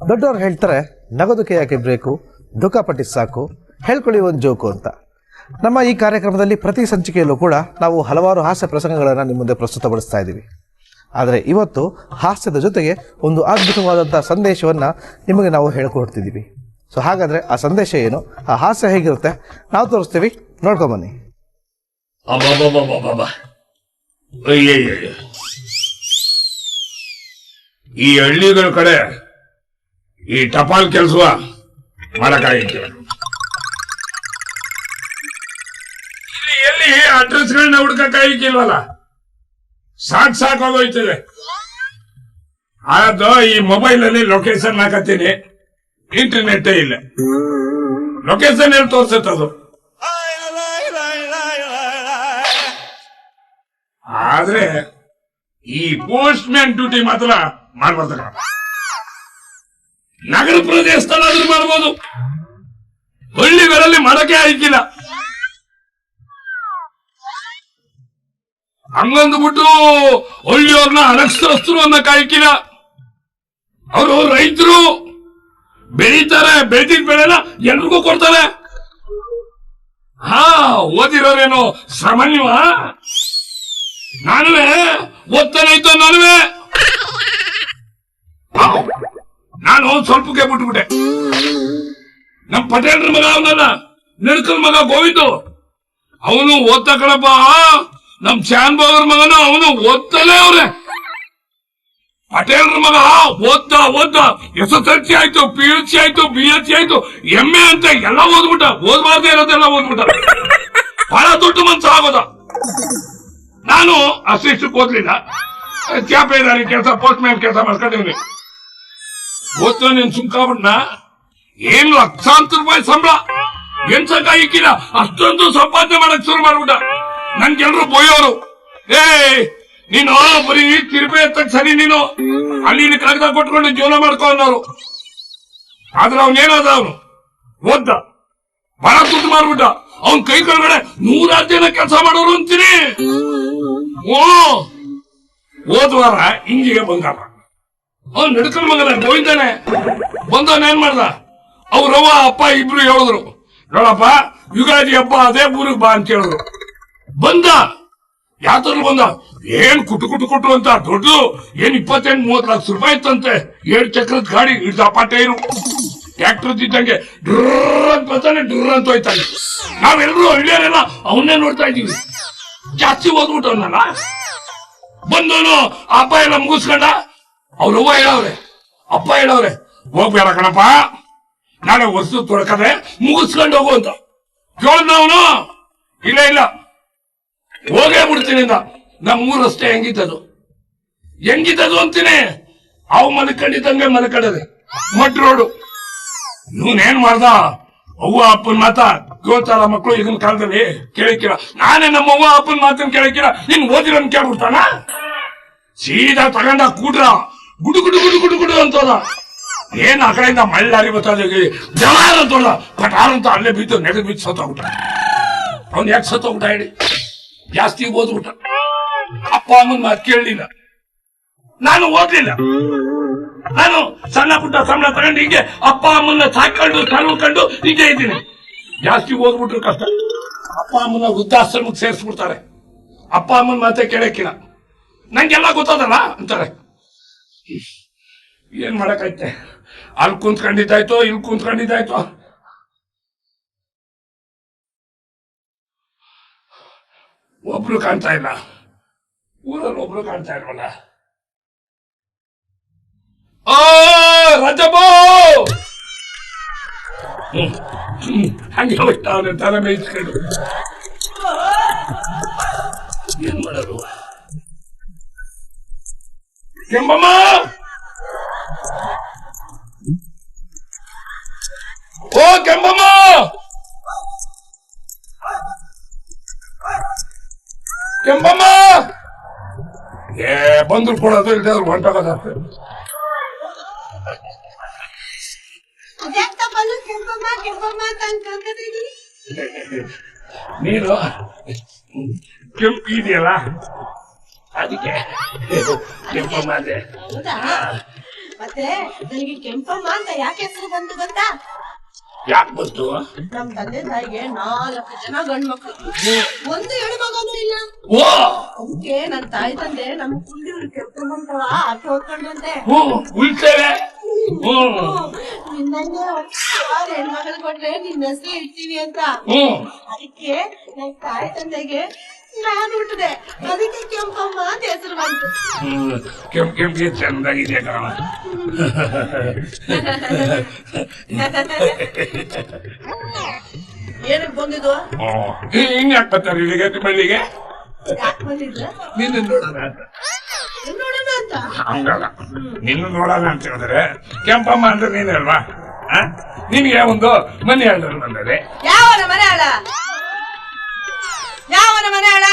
ದೊಡ್ಡವ್ರು ಹೇಳ್ತಾರೆ ನಗೋದಕ್ಕೆ ಯಾಕೆ ಬ್ರೇಕು ದುಃಖ ಪಟ್ಟಿ ಸಾಕು. ಹೇಳ್ಕೊಳ್ಳಿ ಒಂದು ಜೋಕು ಅಂತ. ನಮ್ಮ ಈ ಕಾರ್ಯಕ್ರಮದಲ್ಲಿ ಪ್ರತಿ ಸಂಚಿಕೆಯಲ್ಲೂ ಕೂಡ ನಾವು ಹಲವಾರು ಹಾಸ್ಯ ಪ್ರಸಂಗಗಳನ್ನು ನಿಮ್ಮ ಮುಂದೆ ಪ್ರಸ್ತುತಪಡಿಸ್ತಾ ಇದ್ದೀವಿ ಆದರೆ ಇವತ್ತು ಹಾಸ್ಯದ ಜೊತೆಗೆ ಒಂದು ಅದ್ಭುತವಾದಂಥ ಸಂದೇಶವನ್ನು ನಿಮಗೆ ನಾವು ಹೇಳ್ಕೊಡ್ತಿದ್ದೀವಿ ಸೊ ಹಾಗಾದರೆ ಆ ಸಂದೇಶ ಏನು? ಆ ಹಾಸ್ಯ ಹೇಗಿರುತ್ತೆ? ನಾವು ತೋರಿಸ್ತೀವಿ. ನೋಡ್ಕೊಂಬನ್ನಿ. ಈ ಹಳ್ಳಿಗಳ ಕಡೆ ಈ ಟಪಾಲ್ ಕೆಲಸ ಮಾಡಕ್ಕಾಗಿತ್ತು ಎಲ್ಲಿ ಅಡ್ರೆಸ್ಗಳನ್ನ ಹುಡ್ಕಕ್ಕಾಗಿಲ್ವಲ್ಲ ಸಾಕ್ ಸಾಕಾಗೋಯ್ತದೆ ಅದು ಈ ಮೊಬೈಲ್ ಅಲ್ಲಿ ಲೊಕೇಶನ್ ಹಾಕತ್ತೀನಿ. ಇಂಟರ್ನೆಟ್ ಇಲ್ಲ. ಲೊಕೇಶನ್ ಎಲ್ಲಿ ತೋರ್ಸತ್ತದು ಆದ್ರೆ ಈ ಪೋಸ್ಟ್ ಮ್ಯಾನ್ ಡ್ಯೂಟಿ ಮಾತ್ರ ಮಾಡ್ಬಾರ್ದ ನಗರ ಪ್ರದೇಶದಲ್ಲಾದ್ರೂ ಮಾಡ್ಬೋದು. ಹಳ್ಳಿಗಳಲ್ಲಿ ಮಾಡಕ್ಕೆ ಆಯ್ಕಿಲ್ಲ ಹಂಗಂದ್ಬಿಟ್ಟು ಹಳ್ಳಿಯವ್ರನ್ನ ಅನಕ್ಷರಸ್ಥರು ಅನ್ನ ಕಾಯ್ಕಿಲ್ಲ. ಅವರು ರೈತರು ಬೆಳೀತಾರೆ, ಬೆಳೆದಿದ್ ಬೆಳೆನ ಎಲ್ರಿಗೂ ಕೊಡ್ತಾರೆ. ಹಾ, ಓದಿರೋರೇನು ಸಾಮಾನ್ಯವ? ನಾನುವೇ ಇತ್ತು ನಾನುವೇ. ವಾವ್. ಸ್ವಲ್ಪ ಸ್ವಲ್ಪಕ್ಕೆ ಬಿಟ್ಬಿಟ್ಟೆ. ನಮ್ ಪಟೇಲ್ರ ಮಗ ಅವನಲ್ಲ ನಡ್ಕಲ್ ಮಗ ಗೋವಿಂದು. ಅವನು ಓದ್ತಾ ಕಣಪ್ಪ, ನಮ್ ಶಾನ್ ಬಾಬರ್ ಮಗನು ಅವನು ಓದ್ತಲೇ ಅವ್ರೆ ಪಟೇಲ್ರ ಮಗ ಓದ್ದ ಓದ್ದ ಎಸ್ ಎಸ್ ಎಲ್ ಸಿ ಆಯ್ತು ಪಿ ಎಚ್ ಸಿ ಆಯ್ತು ಬಿ ಎಚ್ ಸಿ ಆಯ್ತು ಎಂ ಎ ಅಂತ ಎಲ್ಲ ಓದ್ಬಿಟ್ಟ. ಓದ್ಬಾರ್ದೇ ಇರೋದೆಲ್ಲ ಓದ್ಬಿಟ್ಟ. ಬಹಳ ದೊಡ್ಡ ಮನ್ಸ ಆಗೋದ. ನಾನು ಅಷ್ಟಿಷ್ಟು ಓದ್ಲಿಲ್ಲ ಚಾಪೇದಾರಿ ಕೆಲಸ ಪೋಸ್ಟ್ ಮ್ಯಾನ್ ಕೆಲಸ ಮಾಡ್ಕೊಂಡಿವ್ನಿ ಓದ್ತು ನೀನ್ ಸುಮ್ಕಾಬಿಟ್ನ ಏನು ಲಕ್ಷಾಂತರ ರೂಪಾಯಿ ಸಂಬಳ? ಎನ್ಸಕ್ಕ ಇಕ್ಕಿಲ್ಲ? ಅಷ್ಟೊಂದು ಸಂಪಾದನೆ ಮಾಡಕ್ ಶುರು ಮಾಡ್ಬಿಟ್ಟ. ನನ್ಗೆಲ್ರು ಬೋಯೋರು. ಏ ನೀನು ಬರೀ ತಿರುಪೆ ಎತ್ತಕ್ ಸರಿ ನೀನು. ಅಲ್ಲಿ ಕಾಗದ ಕೊಟ್ಕೊಂಡು ಜೀವನ ಮಾಡ್ಕೋ ಅನ್ನೋರು. ಆದ್ರೆ ಅವನೇನಾದ ಅವನು? ಓದ್ದ. ಬಹಳ ದುಡ್ಡು ಮಾಡ್ಬಿಟ್ಟ. ಅವನ್ ಕೈ ಕೆಳಗಡೆ ನೂರಾರು ಜನ ಕೆಲಸ ಮಾಡೋರು ಅಂತೀನಿ. ಓ, ಹೋದ್ವಾರ ಹಿಂಗಿಗೆ ಬಂಗಾರ. ಅವ್ನ್ ನಡ್ಕೊಂಡ್ ಮಗನ, ಗೋವಿಂದನೇ. ಬಂದವನ್ ಏನ್ ಮಾಡ್ದ? ಅವ್ರವ್ವ ಅಪ್ಪ ಇಬ್ರು ಹೇಳಿದ್ರು. ನೋಡಪ್ಪ, ಯುಗಾದಿ ಹಬ್ಬ ಅದೇ ಊರಿಗೆ ಬಾ ಅಂತ ಹೇಳಿದ್ರು. ಬಂದ. ಯಾತರು ಬಂದ? ಏನ್ ಕುಟು ಕುಟು ಕುಟು ಅಂತ ದೊಡ್ಡ ಏನ್ ಇಪ್ಪತ್ತೆಂಟು ಮೂವತ್ತು ಲಕ್ಷ ರೂಪಾಯಿ ಇತ್ತಂತೆ. ಏಳು ಚಕ್ರದ ಗಾಡಿ ಇಡ್ದಪ್ಪ ಟೈರು. ಟ್ರ್ಯಾಕ್ಟರ್ ಇದ್ದಂಗೆ ಡ್ರರ್ ಅಂತ ಬರ್ತಾನೆ ಅಂತ ಹೋಯ್ತಾನೆ. ನಾವೆಲ್ಲರೂ ಹಳ್ಳಿಯರೆಲ್ಲ ಅವನ್ನೇ ನೋಡ್ತಾ ಇದೀವಿ ಜಾಸ್ತಿ ಓದ್ಬಿಟ್ಟವನಲ್ಲ ಬಂದವನು ಅಪ್ಪ ಎಲ್ಲ ಮುಗಿಸ್ಕೊಂಡ ಅವ್ರವ್ವ ಹೇಳವ್ರೆ, ಅಪ್ಪ ಹೇಳವ್ರೆ, ಹೋಗ್ಬೇಡ ಕಣಪ್ಪ, ನಾಳೆ ವಸ್ತು ತೊಳ್ಕದೆ ಮುಗಿಸ್ಕೊಂಡು ಹೋಗು ಅಂತ. ಕೇಳ್ದವನು ಇಲ್ಲ ಇಲ್ಲ. ಹೋಗೇ ಬಿಡ್ತೀನಿ ಅಂದ ನಮ್ಮ ಊರಷ್ಟೇ ಹೆಂಗಿದ್ದದು. ಹೆಂಗಿದ್ದದು ಅಂತೀನಿ. ಅವ್ ಮಲ್ಕಂಡಿದ್ದಂಗೆ ಮಲ್ಕಡದೆ ಮಡ್ ರೋಡು ಏನ್ ಮಾಡ್ದ? ಅವ್ವ ಅಪ್ಪನ ಮಾತ ಕೇಳ್ತಾರ ಮಕ್ಕಳು ಈಗಿನ ಕಾಲದಲ್ಲಿ ಕೇಳಿಕ್ಕಿರ. ನಾನೇ ನಮ್ಮ ಅವ್ವ ಅಪ್ಪನ ಮಾತನ್ನ ಕೇಳಿಕ್ಕಿರ. ನೀನ್ ಓದಿರೋನ್ ಕೇಳ್ಬಿಡ್ತಾನ? ಸೀದಾ ತಗೊಂಡ ಕೂಡ್ರ. ಗುಡು ಗುಡು ಗುಡು ಗುಡು ಗುಡು ಅಂತಲ್ಲ ಏನ್ ಆ ಕಡೆಯಿಂದ ಮಳ್ಳಾರಿ ಬರ್ತದೆ ಜವಾರ ಅಂತೋಲ್ಲ ಪಟಾರ್ ಅಂತ ಅಲ್ಲೇ ಬಿದ್ದು ನೆಗೆದು ಬಿದ್ದು ಸತ್ತೋಗ್ಬಿಟ್ಟ. ಅವ್ನು ಯಾಕೆ ಸತ್ತೋಗ್ಬಿಟ್ಟ ಹೇಳಿ. ಜಾಸ್ತಿ ಓದ್ಬಿಟ್ಟ. ಅಪ್ಪ ಅಮ್ಮನ ಮಾತು ಕೇಳಲಿಲ್ಲ. ನಾನು ಓದ್ಲಿಲ್ಲ. ನಾನು ಸಣ್ಣ ಪುಟ್ಟ ಸಂಬಳ ತಗೊಂಡು ಹೀಗೆ ಅಪ್ಪ ಅಮ್ಮನ್ನ ಸಾಕೊಂಡು ಕಳ್ಕೊಂಡು ಹೀಗೆ ಇದ್ದೀನಿ. ಜಾಸ್ತಿ ಓದ್ಬಿಟ್ರು ಕಷ್ಟ. ಅಪ್ಪ ಅಮ್ಮನ ವೃದ್ಧಾಶ್ರಮಕ್ಕೆ ಸೇರಿಸ್ಬಿಡ್ತಾರೆ. ಅಪ್ಪ ಅಮ್ಮನ ಮಾತೆ ಕೇಳಕ್ಕಿಲ್ಲ. ನಂಗೆಲ್ಲ ಗೊತ್ತದಲ್ಲ ಅಂತಾರೆ. ಏನ್ ಮಾಡಕೈತೆ? ಅಲ್ಲಿ ಕುಂತ್ಕೊಂಡಿದ್ದಾಯ್ತೋ, ಇಲ್ಲಿ ಕುಂತ್ಕೊಂಡಿದ್ದಾಯ್ತೋ? ಒಬ್ರು ಕಾಣ್ತಾ ಇಲ್ಲ. ಊರಲ್ಲಿ ಒಬ್ರು ಕಾಣ್ತಾ ಇಲ್ವಲ್ಲ? ಆ ರಜಬೋ ಹಂಗೆ ಹೋಗ್ತಾ ಅವನ ತಲೆ ಮೇಯಿಸ್ಕೊಂಡು. ಏನ್ ಮಾಡೋದು? ಕೆಂಬಮ್ಮ ಓ ಕೆಂಬಮ್ಮ! ಕೆಂಬಮ್ಮ! ಏ ಬಂದ್ರು ಕೊಡೋದು ಇಲ್ಲದೆ ಅವ್ರು ಅನ್ಕೊಂಡ್ರಿ? ನೀನು ಕೆಂಪು ಇದೆಯಲ್ಲ? ಅದಕ್ಕೆ. ಕೆಂಪಮ್ಮ ಮಾತೆ ಹೌದಾ? ಮತ್ತೆ ನನಗೆ ಕೆಂಪಮ್ಮ ಅಂತ ಯಾಕೆ ಹೆಸರು ಬಂತು ಗೊತ್ತಾ? ಯಾಕೆ ಬಂತು? ನಮ್ ತಂದೆ ತಾಯಿಗೆ ನಾಲ್ಕು ಜನ ಗಂಡ್ ಮಕ್ಳು ಒಂದು ಹೆಣ್ಣು ಮಗನೂ ಇಲ್ಲ. ಓ! ಅದಕ್ಕೆ ನನ್ ತಾಯಿ ತಂದೆ ನಮ್ ಕುಂಡಿವ್ರು ಕೆಂಪಮ್ಮಂತವ ಅರ್ಥ ಹೊತ್ಕೊಂಡ್ರಂತೆ ಹ್ಞೂ ಉಳ್ತೇವೆ. ಹ್ಞೂ ನಿನ್ನಂಗೆ ಹೆಣ್ಮಕ್ಳು ಕೊಟ್ರೆ ನಿನ್ನ ಹೆಸರು ಇಡ್ತೀವಿ ಅಂತ. ಹ್ಞೂ ಅದಕ್ಕೆ ನನ್ ತಾಯಿ ತಂದೆಗೆ ನಾನು ಹುಟ್ಟಿದೆ. ಅದಕ್ಕೆ ಕೆಂಪಮ್ಮ ಅಂತ ಹೆಸರು ಬಂತು. ಹ್ಮ್. ಕೆಂಪ್ ಕೆಂಪಿಗೆ ಚಂದಾಗಿದೆ ಕಾಣ. ಏನಕ್ ಬಂದಿದ್ದು ಹಿಂಗ್ ಯಾಕೆ ಬರ್ತಾರೆ ಇಲ್ಲಿಗೆ ತಿಮ್ಮಳ್ಳಿಗೆ ಯಾಕೆ ಬಂದಿದ್ದ ನಿನ್ನ ನೋಡೋಣ ಅಂತ. ನೋಡೋಣ ಅಂತ? ಹಂಗಲ್ಲ. ನಿನ್ನ ನೋಡೋಣ ಅಂತ ಹೇಳಿದ್ರೆ ಕೆಂಪಮ್ಮ ಅಂದ್ರೆ ನೀನಲ್ವಾ ಆ? ನಿನ್ಗೆ ಒಂದು ಮನೆ ಹೇಳಿದ್ರು ಬಂದದೆ? ಯಾವ ಮನೆ ಆಳ? ಯಾವನ ಮನೆ ಆಳ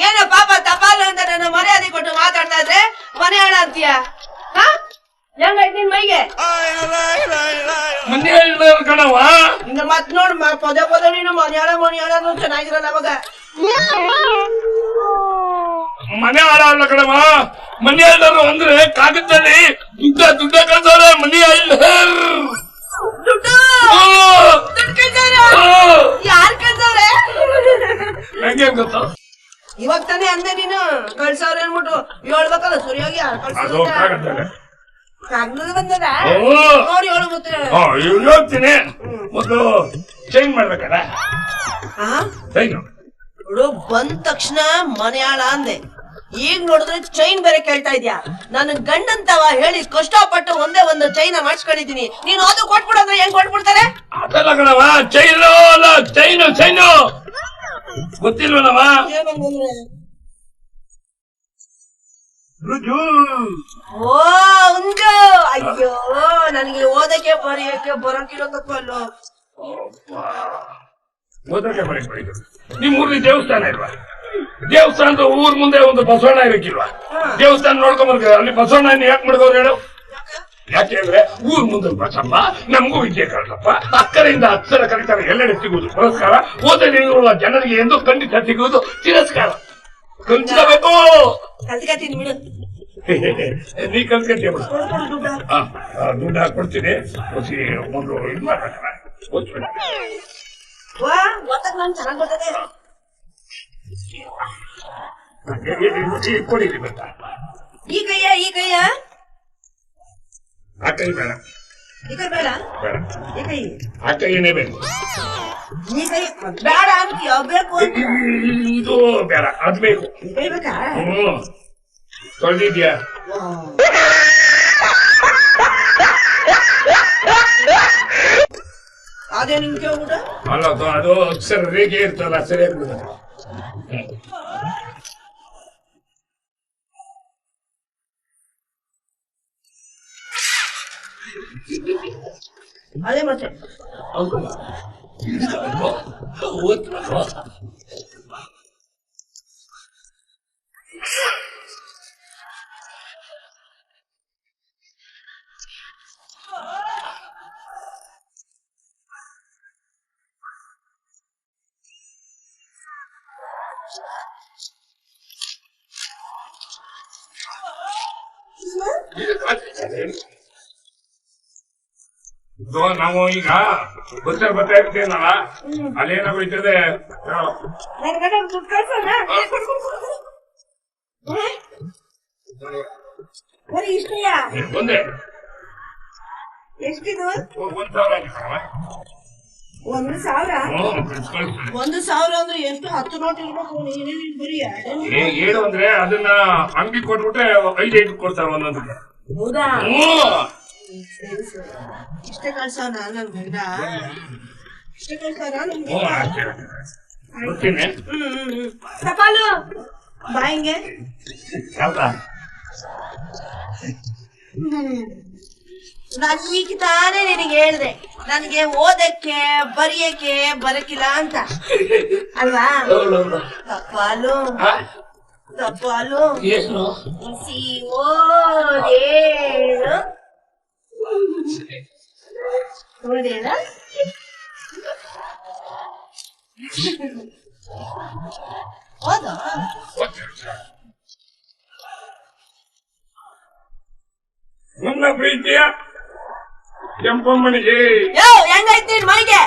ಏನೋ ಪಾಪ ತಪಾಲು ಅಂತ ನನ್ನ ಮರ್ಯಾದೆ ಕೊಟ್ಟು ಮಾತಾಡ್ತಾ ಇದ್ರೆ ಮನೆ ಆಳ ಅಂತೀಯ? ಹಾ? ಹೆಂಗೈತ್ ನಿನ್ ಮೈಗೆ? ಮನೆ ಕಣವ ನಿನ್ನ ಮತ್ ನೋಡ್ ಮ- ಪದೇ ಪದೇ ನೀನು ಮನೆಯಾಳ ಮನೆಯಾಳ ಚೆನ್ನಾಗಿರಲ್ಲ ಅವಾಗ ಮನೆ ಹಾಳಲ್ಲ ಕಣವ ಮನೆ ಹೇಳಿದ್ರು ಅಂದ್ರೆ ಕಾಗದಲ್ಲಿ ದುಡ್ಡ ದುಡ್ಡ ಕಳ್ಸವ್ರೆ ಮನೆ ಹೇಳಿದ್ರು ದುಡ್ಡು! ದುಡ್ಡು ಕೇಳ್ತಾರ ಯಾರ್ ಕೇಳ್ತಾವ್ರೆ ನಂಗೆ ಗೊತ್ತು? ಇವಾಗ ತಾನೇ ಅಂದೆ ನೀನು. ಕಳ್ಸವ್ರೆ ಅನ್ಬಿಟ್ಟು ಹೇಳ್ಬೇಕಲ್ಲ ಸರಿಯಾಗಿ ಯಾರ್ ಅದು ಕಳ್ಸೋದು ಕಾಗದಲ್ಲೇ ಕಾಗ್ನದ ಬಂದದ? ಓ. ನೋಡಿ ಹೇಳು. ಆ, ಹೇಳ್ತೀನಿ. ಮೊದಲು ಚೇಂಜ್ ಮಾಡ್ಬೇಕಲ್ಲ? ಚೈನ್ ಬಂದ ತಕ್ಷಣ ಮನೆಯಾಳ ಅಂದೆ. ಈಗ ನೋಡಿದ್ರೆ ಚೈನ್ ಬೇರೆ ಕೇಳ್ತಾ ಇದ್ಯಾ? ನನ್ನ ಗಂಡಂತವ ಹೇಳಿ ಕಷ್ಟಪಟ್ಟು ಒಂದೇ ಒಂದು ಚೈನ್ ಮಾಡಿಸ್ಕೊಂಡಿದೀನಿ ನೀನು ಅದು ಕೊಟ್ಬಿಡಂದ್ರೆ ಹೆಂಗ್ ಕೊಟ್ಬಿಡ್ತಾರೆ? ಅದಲ್ಲ ಕಣವ ಚೈನು ಅಲ್ಲ ಚೈನು ಚೈನು ಗೊತ್ತಿಲ್ವನವ ರುಜು. ಓ ಉಂಟು ಅಯ್ಯೋ ನನಗೆ ಓದಕ್ಕೆ ಬರೆಯಕ್ಕೆ ಬರೋಕಿರೋ ತಪ್ಪಲ್ಲೋ ಓದಕ್ಕೆ ಬರೀ ಬರೀ. ನಿಮ್ ಊರ್ಲಿ ದೇವಸ್ಥಾನ ಇಲ್ವಾ? ದೇವಸ್ಥಾನದ ಊರ್ ಮುಂದೆ ಒಂದು ಬಸವಣ್ಣ ಇರಕ್ಕಿಲ್ವಾ ದೇವಸ್ಥಾನ ನೋಡ್ಕೊಂಡ್ ಬರ್ತೀವಿ ಅಲ್ಲಿ ಬಸವಣ್ಣ ಯಾಕೆ ಮಾಡ್ಕೋರು ಹೇಳು? ಯಾಕೆಂದ್ರೆ ಊರ್ ಮುಂದೆ ಬಸಮ್ಮ ನಮಗೂ ವಿದ್ಯೆ ಕಳ್ಸಪ್ಪ ಅಕ್ಕರಿಂದ ಅಕ್ಷರ ಕಲಿತಾರೆ ಎಲ್ಲೆಡೆ ಸಿಗುವುದು ಪುರಸ್ಕಾರ. ಓದಲಿರುವ ಜನರಿಗೆ ಎಂದು ಖಂಡಿತ ಸಿಗುವುದು ತಿರಸ್ಕಾರ. ಕಲ್ಸ್ಕೋಬೇಕು ನೀ ಕಲ್ಸ್ಕೊತೀಯ ದುಡ್ಡು. ಹಾಕೊಡ್ತೀನಿ ಒಂದು ಇದು ಮಾಡ್ಬೇಕಲ್ಲ. ಓದ್ಬಿಡು. ವಾ ಓದಕ್ ನನ್ ಚೆನ್ನಾಗ್ ಗೊತ್ತದೆ ಈ- ಈ- ಈ ಕೊಡಿ ಇಲ್ಲಿ ಬೇಕಾ? ಈ ಕೈಯ ಈ ಕೈಯ ಆ ಕೈ ಬೇಡ ಈ ಕೈ ಬೇಡ ಬೇಡ ಈ ಕೈ ಆ ಕೈಯೇ ಬೇಕು ಈ ಕೈ ಬೇಡ ಅಂತೀಯ ಬೇಕು ಅಂತ. ಇದು ಬೇಡ ಅದು ಬೇಕು ಈ ಕೈ ಬೇಕಾ ಹ್ಮ್ ತೊಳೆದಿದ್ಯಾ ಅದೇ ನಿಂಗೆ ಹೋಗ್ಬಿಟ್ಟು ಅಲ್ಲ ಅದು ಅದು ಅಕ್ಷರ ರೇಖೆ ಇರ್ತಲ್ಲ ಸರಿಯಾಗಿ ಬಿಡು. ಅದೇ ಮತ್ತೆ ಹೌದಲ್ಲ? ಇದು ನಾವು ಈಗ ಬಸ್ಸಲ್ಲಿ ಬರ್ತಾ ಇರ್ತೇನಲ್ಲ? ಕಳ್ಸೋಣ. ಬರೀ ಇಷ್ಟಯ್ಯ ಒಂದೇ ಎಷ್ಟಿದು? ಒಂದ್ ಸಾವಿರ. ಒಂದು ಸಾವಿರ? ಒಂದು ಸಾವಿರ ಅಂದ್ರೆ ಎಷ್ಟು? ಹತ್ತು ನೋಟ್ ಇರ್ಬೇಕು ಏನೇನು ಬರೀ ಏನು ಅಂದ್ರೆ ಅದನ್ನ ಅಂಗಡಿ ಕೊಟ್ಬಿಟ್ಟು ಐದು ಐದು ಕೊಡ್ತಾರೆ ಒಂದೊಂದಕ್ಕೆ ಹೌದಾ? ಇಷ್ಟೇ ಕಳ್ಸೋಣ ನನ್ ಗಂಡ ಇಷ್ಟೇ ಕಳ್ಸೋಣ ನನ್ ಹ್ಮ್, ಗಂಡ ಅಷ್ಟೇ. ಬರ್ತೀನಿ. ಹ್ಮ್ ಹ್ಮ್ ಹ್ಮ್. ಟಪಾಲು ಬಾ ಹಿಂಗೆ. ಹೌದಾ ನಾನು ಈಗ ತಾನೇ ನಿನಗೆ ಹೇಳ್ದೆ. ನನಗೆ ಓದಕ್ಕೆ ಬರೆಯಕ್ಕೆ ಬರಕಿಲ್ಲ ಅಂತ. ಅಲ್ವಾ? ತಪ್ಪಾಲು. ತಪ್ಪಾಲು. ಸಿ ಓ ಏನು? ಓದ? ಹ್ಮ್ ನನ್ನ ಪ್ರೀತಿಯ ಕೆಂಪಮ್ಮನಿಗೆ ಯೋ ಹೆಂಗೈತಿ ನಿನ್ ಮೈಗೆ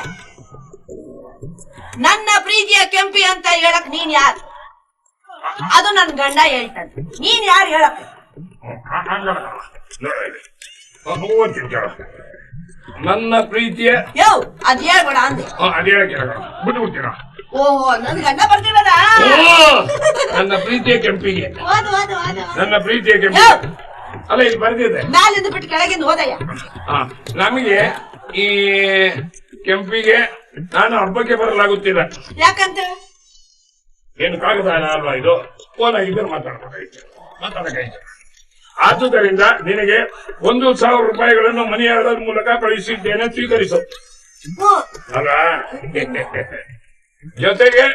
ನನ್ನ ಪ್ರೀತಿಯ ಕೆಂಪಿ ಅಂತ ಹೇಳಕ್ ನೀನ್ ಯಾರು? ಅದು ನನ್ ಗಂಡ ಹೇಳ್ತಾನೆ. ನೀನ್ ಯಾರು ಹೇಳಕ್? ನನ್ನ ಪ್ರೀತಿಯ ಯೋ ಅದ್ ಹೇಳ್ಬೇಡ ಅಂದೆ. ಅದೇ ಬಿಟ್ಟು ಬಿಡ್ತೀರಾ ಓಹೋ ನನ್ ಗಂಡ ಬರ್ತಿರೋದ ನನ್ನ ಪ್ರೀತಿಯ ಕೆಂಪಿಗೆ. ಓದು ಓದು ಓದು. ನನ್ನ ಪ್ರೀತಿಯ ಕೆಂಪಿಗೆ. ಅಲ್ಲ ಇಲ್ಲಿ ಬರ್ದಿದೆ. ಮ್ಯಾಲಿಂದ ಬಿಟ್ಟು ಕೆಳಗಿಂದ ಹೋದಯ್ಯ. ಆ, ನಮಗೆ ಈ ಕೆಂಪಿಗೆ ನಾನು ಹಬ್ಬಕ್ಕೆ ಬರಲಾಗುತ್ತಿಲ್ಲ. ಯಾಕಂತ? ಏನು ಕಾಗದ ಅಲ್ವಾ ಇದು? ಫೋನ್ ಆಗಿದ್ದರೆ ಮಾತಾಡಬೇಕಾಗಿತ್ತು ಆದುದರಿಂದ ನಿನಗೆ ಒಂದು ಸಾವಿರ ರೂಪಾಯಿಗಳನ್ನು ಮನಿ ಆರ್ಡರ್ ಮೂಲಕ ಕಳುಹಿಸಿದ್ದೇನೆ ಸ್ವೀಕರಿಸು. ಅಲ್ಲ? ಜೊತೆಗೆ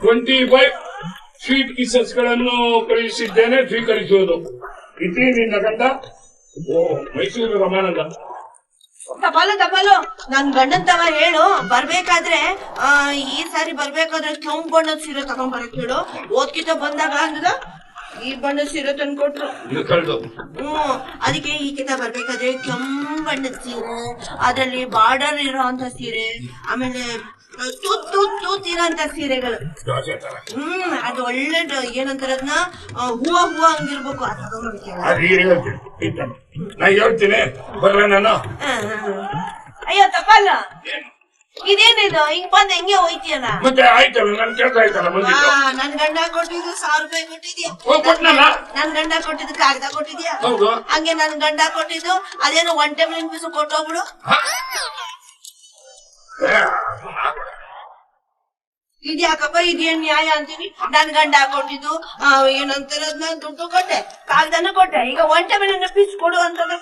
ಟ್ವೆಂಟಿ ಫೈವ್ ಸ್ವೀಟ್ ಪೀಸಸ್ಗಳನ್ನು ಕಳುಹಿಸಿದ್ದೇನೆ ಸ್ವೀಕರಿಸುವುದು. ಇತಿ ನಿನ್ನ ಗಂಡ ಓ ಮೈಸೂರು ರಮಾನಂದ. ತಪಾಲು ತಪಾಲು. ನನ್ ಗಂಡನ್ ತವ ಹೇಳು ಬರ್ಬೇಕಾದ್ರೆ ಆ, ಈ ಸಾರಿ ಬರ್ಬೇಕಾದ್ರೆ ಕೆಂಪು ಬಣ್ಣದ ಸೀರೆ ತಗೊಂಡ್ ಬರಕ್ ಹೇಳು. ಓದ್ಕಿತ ಬಂದಾಗ ಅಂದ್ರ ಈ ಬಣ್ಣದ ಸೀರೆ ತಂದು ಕೊಟ್ರು. ಇದು ಕಳೆದು. ಹ್ಮ್ ಅದಕ್ಕೆ ಈ ಕಿತ ಬರ್ಬೇಕಾದ್ರೆ ಕೆಂಪು ಬಣ್ಣದ ಸೀರೆ ಅದ್ರಲ್ಲಿ ಬಾರ್ಡರ್ ಇರೋ ಅಂತ ಸೀರೆ ಆಮೇಲೆ ತೂತ್ ತೂತ್ ತೂತ್ ಸೀರೆಗಳು. ಹ್ಮ್ ಅದು ಒಳ್ಳೆ ಏನಂತಾರೆ ಅದನ್ನ ಹೂವ ಹೂವ ಹಂಗಿರ್ಬೇಕು ಹೇಳ್ತೀನಿ. ಇತ್ತಮ್ಮ. ನಾ ಹೇಳ್ತೀನಿ. ಬರ್ಲ ನಾನು. ಅಯ್ಯೋ ತಪ್ಪಲ್ಲ. ಇದೇನಿದು? ಹಿಂಗ್ ಬಂದ್ ಹೆಂಗೆ ಹೋಯ್ತಿಯಲ್ಲ? ಮತ್ತೆ ಆಯ್ತಲ್ಲ ನನ್ ಕೆಲಸ ಆಯ್ತಲ್ಲ ಬಂದಿದ್ದು. ಆ, ನನ್ ಗಂಡ ಕೊಟ್ಟಿದ್ದು ಸಾವಿರ ರೂಪಾಯಿ ಕೊಟ್ಟಿದ್ಯಾ? ಕೊಟ್ನಲ್ಲ? ನನ್ ಗಂಡ ಕೊಟ್ಟಿದ್ದು ಕಾಗದ ಕೊಟ್ಟಿದ್ಯಾ? ಹಂಗೆ ನನ್ ಗಂಡ ಕೊಟ್ಟಿದ್ದು ಅದೇನೋ ಒನ್ ಟೈಮ್ ನೆನ್ಪಿಸು ಕೊಟ್ಟೋಗ್ಬಿಡು. ಇದ್ಯಾಕಪ್ಪ ಇದೇನ್ ನ್ಯಾಯ ಅಂತೀನಿ ನನ್ ಗಂಡ ಕೊಟ್ಟಿದ್ದು ಏನಂತಾರ ದುಡ್ಡು ಕೊಟ್ಟೆ ಕಾಗದನ ಕೊಟ್ಟೆ. ಈಗ ಒಂಟೆ ಟೈಮ್ ಪೀಸ್ ಕೊಡು ಅಂತಂದ್ರೆ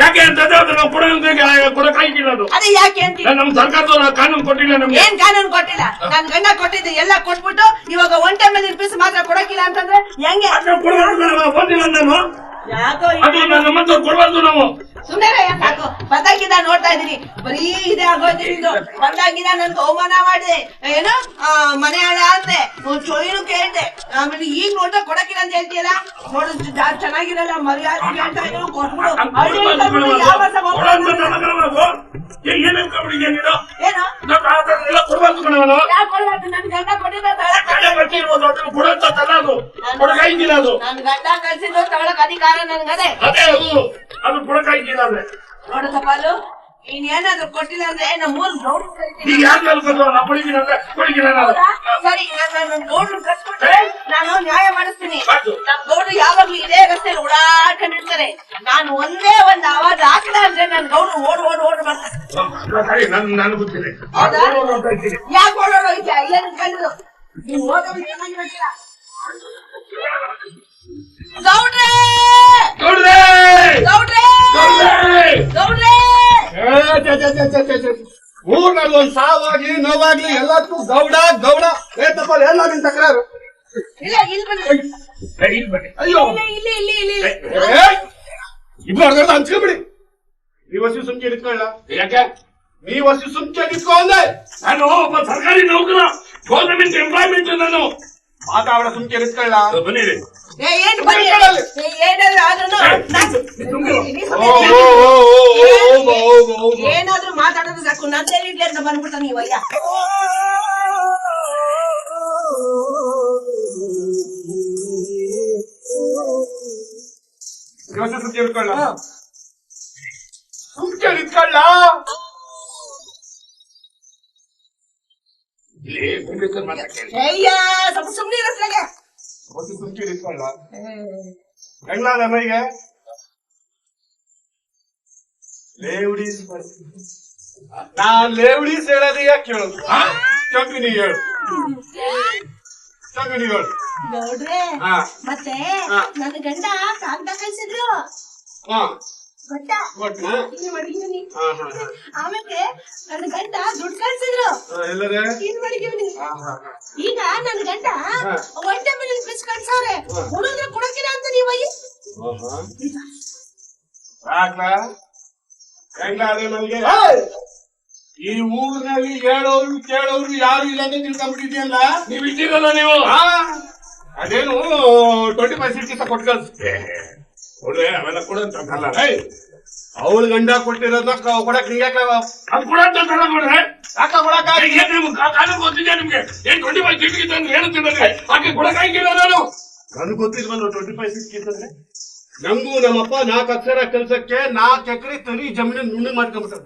ಯಾಕೆ ಅಂತಂದ್ರೆ ಅದು ನಾವು ಯಾಕೆ ಅಂತೀನಿ ನಮ್ ಸರ್ಕಾರದವ್ರು ಕಾನೂನು ಕೊಟ್ಟಿಲ್ಲ ನಮ್ಗೆ. ಏನ್ ಕಾನೂನು ಕೊಟ್ಟಿಲ್ಲ? ನನ್ ಗಂಡ ಕೊಟ್ಟಿದ್ದೆ ಎಲ್ಲ ಕೊಟ್ಬಿಟ್ಟು ಇವಾಗ ಒಂಟೆ ಟೈಮ್ ಪೀಸ್ ಮಾತ್ರ ಕೊಡಕಿಲ್ಲ ಅಂತಂದ್ರೆ ಹೆಂಗೆ? ಬಂದಿಲ್ಲ ನಾನು. ಅದು ನನ್ನ ಕೊಡ್ಬಾರ್ದು ನಾವು. ಸುಮ್ಮನೆ ಬಂದಾಗಿದ್ದ ನೋಡ್ತಾ ಇದೀನಿ ಬರೀ ಇದೆ ಆಗೋಯ್ತು ಇದು. ಬಂದಾಗಿದ್ದ ನನ್ಗೆ ಅವಮಾನ ಮಾಡಿದೆ ಏನು? ಮನೆ ಹಣ ಅಂದೆ ಕೇಳ್ತೆ. ಕೇಳ್ದೆ ಆಮೇಲೆ ಈಗ ನೋಡ್ತಾ ಕೊಡಕ್ಕಿಲ್ಲ ಅಂತ ಹೇಳ್ತೀಯಲ್ಲ? ನೋಡು ಚೆನ್ನಾಗಿರಲ್ಲ ಮರ್ಯಾದೆ ಕೇಳ್ತಾ ಇದ್ರು ಕೊಟ್ಬಿಡು. ಏನ್ ನೀನು? ಆ ಥರ ಎಲ್ಲ ಕೊಡ್ಬಾರ್ದು ಯಾಕೆ ಗಂಡ ಕೊಟ್ಟಿದ್ದ ಅದು. ಕೊಡಕಾಯ್ತಿಲ್ಲ ಅದು. ನನ್ ಗಂಡ ಕಳ್ಸಿದ್ದು ತಗೊಳಕ್ ಅಧಿಕಾರ ನನ್ಗದೆ. ಅದೇ ಅದು. ಅಂದ್ರೆ ನೋಡು ತಪಾಲು ನೀನ್ ಏನಾದ್ರು ಕೊಟ್ಟಿಲ್ಲ ಅಂದ್ರೆ ನಮ್ಮ ಗೌಡ್ರು ಕರಿತೀನಿ. ಈಗ ನಾ ಅಂದ್ರೆ ನಾನು ಸರಿ ನಾನು ನನ್ನ ಗೌಡ್ರು ಕರ್ಸ್ಬಿಟ್ರೆ ನಾನು ನ್ಯಾಯ ಮಾಡಿಸ್ತೀನಿ. ಆಯ್ತು. ನಮ್ ಗೌಡ್ರು ಯಾವಾಗ್ಲೂ ಇದೇ ರಸ್ತೆಯಲ್ಲಿ ಓಡಾಡ್ಕೊಂಡಿರ್ತಾರೆ ನಾನು ಒಂದೇ ಒಂದ್ ಆವಾಜ್ ಹಾಕಿಲ್ಲ ಅಂದ್ರೆ ನನ್ ಗೌಡ್ರು ಓಡ್ ಓಡ್ ಓಡ್ ಬರ್ತಾರೆ ಸರಿ ನನ್ ನಾನು ಗೊತ್ತಿದೆ? ಅಂತ ಇದ್ದೀನಿ. ಯಾಕೆ ಓಡೋಡ್ ಹೋಯ್ತಾ ಏನು ಕಂಡು ನೀನ್ ಓದೋದು ಏನಾಗಿರಕ್ಕಿಲ್ಲ ಗೌಡ್ರೆ! ಗೌಡ್ರೇ! ಗೌಡ್ರೆ! ಗೌಡ್ರೇ! ಗೌಡ್ರೆ! ಊರ್ನಲ್ಲಿ ಒಂದ್ ಸಾವಾಗ್ಲಿ ನೋವಾಗ್ಲಿ ಎಲ್ಲದಕ್ಕೂ ಗೌಡ ಗೌಡ. ಏ ತಪ್ಪಲ್ ಎಲ್ಲ ನಿನ್ ತಕರಾರು. ಅಯ್ಯೋ. ಇಲ್ಲಿ ಇಲ್ಲಿ ಇಲ್ಲಿ ಇಲ್ಲಿ ಏ, ಇಬ್ರು ಅರ್ಧ ಹಂಚ್ಕೊಬಿಡಿ. ನೀವ್ ವರ್ಷ ಸುಮ್ಕೆ ನಿಂತ್ಕೊಳ್ಳ. ಯಾಕೆ? ನೀವ್ ವರ್ಷ ಸುಮ್ಕೆ ನಿಂತ್ಕೊ ನಾನು ಒಬ್ಬ ಸರ್ಕಾರಿ ನೌಕರ. ಗೌರ್ಮೆಂಟ್ ಎಂಪ್ಲಾಯ್ಮೆಂಟ್ ನಾನು ಮಾತಾಡ ಸುಮ್ಕೆ ನಿಂತ್ಕೊಳ್ಳ ಬನ್ನಿರಿ ಏ, ಏನ್ ಬನ್ನಿ? ಏ, ಏನಾದ್ರು ಮಾತಾಡೋದು ಸಾಕು. ನಂದೇ ಇಡ್ಲಿ ಅಂತ ಬಂದ್ಬಿಡ್ತಾನೆ ನೀವಯ್ಯ ನೀವ್ ವರ್ಷ ಸುಮ್ಕೆ ನಿಂತ್ಕೊಳ್ಳ ಸುಮ್ಕೆ ನಿಂತ್ಕೊಳ್ಳ ಅಯ್ಯ ಸ್ವಲ್ಪ ಸುಮ್ನೆ ಇರತ್ಲಾಗೆ ವರ್ಷ ಸುಮ್ಕೆ ನಿಂತ್ಕೊಳ್ಳ ಹೆಂಗ್ಲಾದ ಮೈಗೆ ಲೇವಡೀಸ್ ನಾನ್ ಲೇವಡೀಸ್ ಹೇಳೋದು ಯಾಕೆ ಕೇಳೋದು? ಹಾ? ಕಂಪನಿ ಹೇಳು. ಕಂಪನಿ ಹೇಳು. ನೋಡ್ರೆ ಹಾ ಮತ್ತೆ ನನ್ನ ಗಂಡ ಕಾಗ್ದ ಕಳ್ಸಿದ್ರು. ಹಾ ಗೊತ್ತ? ಕೊಟ್ನಾ? ಇಲ್ಲಿ ಮಡಗಿವ್ನಿ ಹಾ ಹಾ ಹಾ. ಆಮೇಲೆ ನನ್ನ ಗಂಡ ದುಡ್ಡು ಕಳ್ಸಿದ್ರು. ಇಲ್ಲಿ ಮಡಗಿವ್ನಿ ಹಾ ಹಾ ಹಾ. ಈಗ ನನ್ನ ಗಂಡ. ಒಂಟೆ ಮೇಲೆ ಬಿಸ್ ಕಳ್ಸವ್ರೆ. ಹುಡುಗ್ರೆ ಕೊಡಕಿಲ್ಲ ಅಂತ ಹೆಂಗ್ಲಾದ್ರೆ ನನಗೆ ಈ ಊರಿನಲ್ಲಿ ಹೇಳೋರು ಕೇಳೋರು ಯಾರು ಇಲ್ಲ ಅಂತ ತಿಳ್ಕೊಂಡ್ಬಿಟ್ಟಿದ್ಯಲ್ಲ ನೀವು ಇದ್ದೀರಲ್ಲ ನೀವು? ಹಾ. ಅದೇನು ಟ್ವೆಂಟಿ ಫೈವ್ ಸೀಟ್ ಕೊಟ್ಟು ಕಳ್ಸಿ ನೋಡ್ರೆ ಅವೆಲ್ಲ ಕೊಡಂತಲ್ಲ ಅವಳ ಗಂಡ ಕೊಟ್ಟಿರೋದನ್ನ ಕ- ಕೊಡಕ್ ನಿಂಗೆ ಯಾಕೆ ಅದು ಕೊಡಂತಲ್ಲ ನೋಡ್ರೆ. ಯಾಕ ಕೊಡಕ್ ಕಾನೂನು ಗೊತ್ತಿದೆ ನಿಮ್ಗೆ? ಏನ್ ಟ್ವೆಂಟಿ ಫೈವ್ ಅಂತ ಹೇಳ್ತಿದ್ದಾರೆ ಆಕೆ ಕೊಡಕ್ಕಾಗಿಲ್ಲ ನಾನು? ನನ್ಗೆ ಗೊತ್ತಿಲ್ವಲ್ಲ ಟ್ವೆಂಟಿ ಫೈವ್ ನಮಗೂ ನಮ್ಮಪ್ಪ ನಾಲ್ಕು ಅಕ್ಷರ ಕೆಲ್ಸಕ್ಕೆ ನಾಲ್ಕು ಎಕರೆ ತರಿ ಜಮೀನು ನುಣ್ಣು ಮಾಡ್ಕೊಂಡ್ಬಿಟ್ಟರು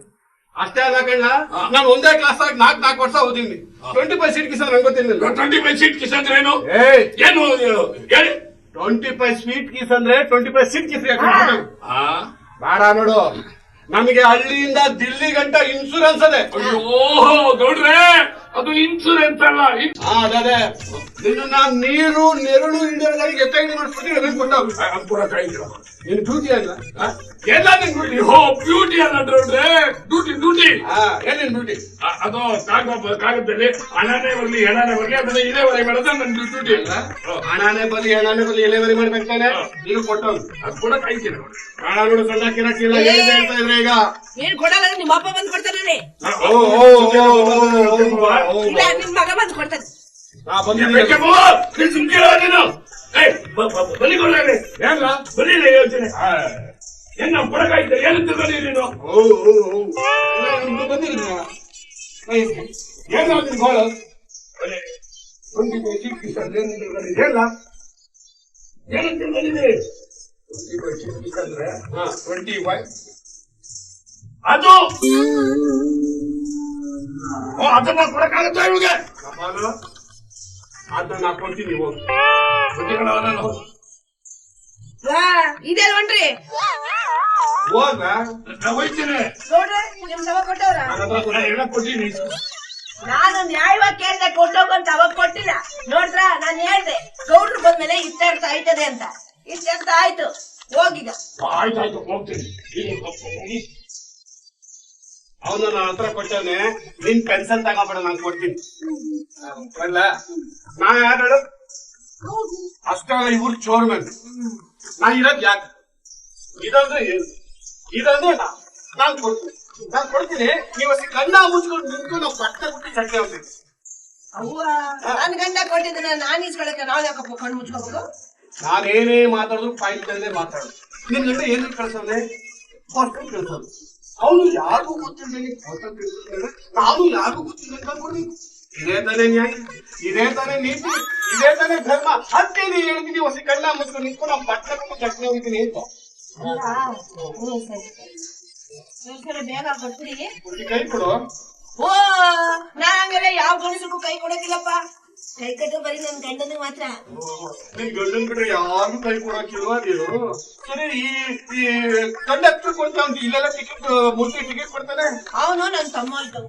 ಅಷ್ಟೇ ಅಲ್ಲ ನಾನು ಒಂದೇ ಕ್ಲಾಸ್ ಆಗಿ ನಾಲ್ಕು ನಾಲ್ಕು ವರ್ಷ ಓದಿನಿ. ಟ್ವೆಂಟಿ ಫೈವ್ ಸೀಟ್ ಕಿಸ ನಂಗೆ ಗೊತ್ತಿಲ್ಲ ಟ್ವೆಂಟಿ ಫೈವ್ ಸೀಟ್ ಕಿಸ್ ಅಂದ್ರೆ ಏನು? ಏನು ಹೇಳಿ. ಟ್ವೆಂಟಿ ಫೈವ್ ಸ್ವೀಟ್ ಕೀಸ್ ಅಂದ್ರೆ ಟ್ವೆಂಟಿ ಫೈವ್ ಸೀಟ್ ಕೀಸ್ ಆ? ಬೇಡ ನೋಡು. ನಮಗೆ ಹಳ್ಳಿಯಿಂದ ದಿಲ್ಲಿ ಗಂಟ ಇನ್ಸೂರೆನ್ಸ್ ಅದೇ ಅಯ್ಯೋ ಗೌಡ್ರೆ! ಅದು ಇನ್ಸೂರೆನ್ಸ್ ಅಲ್ಲ ಅದೇ ನಿನ್ನ ನೀರು ನೆರಳು ಮಾಡಿಸ್ಬಿಟ್ಟು ಕೊಡಕ್ಕಾಗಿಲ್ಲ ನಿನ್ ಡ್ಯೂಟಿ ಅಲ್ಲ? ಎಲ್ಲ ಓ ಬ್ಯೂಟಿ ಅಲ್ಲ ಡ್ಯೂಟಿ ಡ್ಯೂಟಿ ಏನೇನ್ ಡ್ಯೂಟಿ ಅದು ಕಾಗದಲ್ಲಿ ಕಾಗದದಲ್ಲಿ ಹಣನೇ ಬರಲಿ ಎಣನೇ ಬರಲಿ ಅದನ್ನ ಇದೇ ಮಾಡೋದು ನನ್ನ ಡ್ಯೂಟಿ ಅಲ್ಲ ಹಣನೇ ಬರಲಿ ಹಣನೇ ಬಲಿ ಎಳೆವರಿ ಮಾಡ್ಬೇಕಾನೆ ನೀನು ಕೊಟ್ಟವ್ರು ಅದು ಕೂಡ ಕಾಯ್ತೀರ ಹಣ ನೋಡು ಸಣ್ಣ ಕಿರಕಿಲ್ಲ ಹೇಳ್ತಾ ಇದ್ರೆ ಈಗ ನೀನ್ ಕೊಡಲ್ಲ ನಿಮ್ಮ ಅಪ್ಪ ಬಂದ್ ಕೊಡ್ತಾನೆ ಓ ಓ ಓ, ಓ, ಓ, ಇಲ್ಲ ನಿಮ್ ಮಗ ಬಂದ್ ಕೊಡ್ತಾನೆ ಹಾ ಬಂದಿದ್ದೀನಿ ಬೇಕಪ್ಪ, ನೀನ್ ಸುಮ್ಕಿರೋ ನೀನು ಏಯ್, ಬ- ಬ- ಬ- ಬಲಿ ಕೊಡ್ಲಾರೆ ಹೆಂಗ ಬಲಿಲ್ಲ ಯೋಚನೆ ಏನ್ ನಾವು ಕೊಡಕ್ಕಾಗಿಲ್ಲ ಏನು ತಿಳ್ಕೊಂಡಿ ನೀನು ಓ ಓ ಓ ಬಂದಿದ್ದೀನಿ ಏನ್ ನಿನ್ ಗೋಳು ಟ್ವೆಂಟಿ ಫೈವ್ ಸಿಕ್ಸ್ ಏನಿಲ್ಲ ಏನು ತಿಳ್ಕೊಂಡಿದೆ ಹಾ ಟ್ವೆಂಟಿ ಫೈವ್ ಅದು ಓ ಅದನ್ನ ಕೊಡಕ್ಕಾಗತ್ತ ಇವ್ಗೆ ಅದನ್ನ ಕೊಡ್ತೀನಿ ಹೋಗ. ಹೋಯ್ತೀನಿ ತವ ಕೊಟ್ಟವ್ರ? ನಾನು ಎಲ್ಲ ಕೊಟ್ಟಿನಿ ನಾನು ನ್ಯಾಯವಾಗಿ ಕೇಳ್ದೆ ಕೊಟ್ಟೋಗಂತ ಅವಾಗ ಕೊಟ್ಟಿಲ್ಲ. ನೋಡ್ರ ನಾನು ಹೇಳ್ದೆ ಗೌಡ್ರು ಬಂದ್ಮೇಲೆ ಇಷ್ಟ ಆಯ್ತದೆ ಅಂತ. ಇಷ್ಟ ಆಯ್ತು. ಹೋಗಿದ ಆಯ್ತಾಯ್ತು ಹೋಗ್ತೀನಿ. ಅವನು ನನ್ನ ಹತ್ರ ಕೊಟ್ಟವನೆ ನಿನ್ ಪೆನ್ಷನ್ ತಗೋಬೇಡ ನಾನು ಕೊಡ್ತೀನಿ. ಅಲ್ಲ ನಾ ಯಾರು ಹೇಳು? ಇವ್ರ ಚೋರ್ ಚೋರ್ಮನ್ ನಾ ಇರೋದ್ ಯಾಕೆ? ಇದಂದ್ರೆ ಏನು? ಇದಂದ್ರೆ ನಾ ನಾನ್ ಕೊಡ್ತೀನಿ. ನಾನ್ ಕೊಡ್ತೀನಿ ನೀವು ಅಷ್ಟೇ ಕಣ್ಣ ಮುಚ್ಕೊಂಡು ನಿಂತ್ಕೊಂಡು ನಾವು ಬಟ್ಟೆ ಬಿಟ್ಟು ಚಟ್ನಿ ಹೋಗ್ತೀವಿ ನನ್ ಗಂಡ ಕೊಟ್ಟಿದ್ದನ್ನ ನಾನ್ ಇಸ್ಕೊಳಕ್ಕೆ ನಾವ್ ಯಾಕಪ್ಪ ಕಣ್ಣು ಮುಚ್ಕೋಬೇಕು? ನಾನೇನೇ ಮಾತಾಡಿದ್ರು ಪಾಯಿಂಟ್ ಅಲ್ಲೇ ಮಾತಾಡೋದು. ನಿನ್ ಗಂಡ ಏನ್ ಕಳ್ಸೋದೇ ಕಳ್ಸೋದು? ಅವನು ಯಾರಿಗೂ ಗೊತ್ತಿಲ್ಲ ಹಾಸ್ಟೆಲ್ ಕಳ್ಸೋದ್ರೆ ನಾನು ಯಾರಿಗೂ ಗೊತ್ತಿಲ್ಲ ಅಂತ ಇದೇ ತಾನೇ ನ್ಯಾಯ ಇದೇ ತಾನೇ ನೀತಿ ಇದೇ ತಾನೇ ಧರ್ಮ ನೀ ಹೇಳ್ತೀನಿ ಹೊಸ ಕಣ್ಣ ಮುಚ್ಕೊಂಡು ನಿಂತ್ಕೊಂಡು ನಮ್ಮ ಬಟ್ಟೆ ಬಿಟ್ಟು ಹೋಗಿದ್ದೀನಿ ಅಂತ ಕೈ ಕೊಡು ಓ ನಾ ಹಂಗೆಲ್ಲ ಯಾವ ಗಂಡಸಕ್ಕೂ ಕೈ ಕೊಡಕ್ಕಿಲ್ಲಪ್ಪ ಕೈ ಕಟ್ಟು ಬರೀ ನನ್ ಗಂಡನ ಮಾತ್ರ. ನಿನ್ ಗಂಡನ್ ಬಿಟ್ರೆ ಯಾರು ಕೈ ಕೊಡಕ್ಕಿಲ್ವಾ ನೀನು? ಸರಿ ಈ ಈ ಕಂಡಕ್ಟರ್ ಕೊಡ್ತಾವ ಇಲ್ಲೆಲ್ಲ ಟಿಕೆಟ್ ಮೂರ್ತಿ ಟಿಕೆಟ್ ಕೊಡ್ತಾನೆ? ಅವನು ನನ್ ತಮ್ಮ ಆಯ್ತು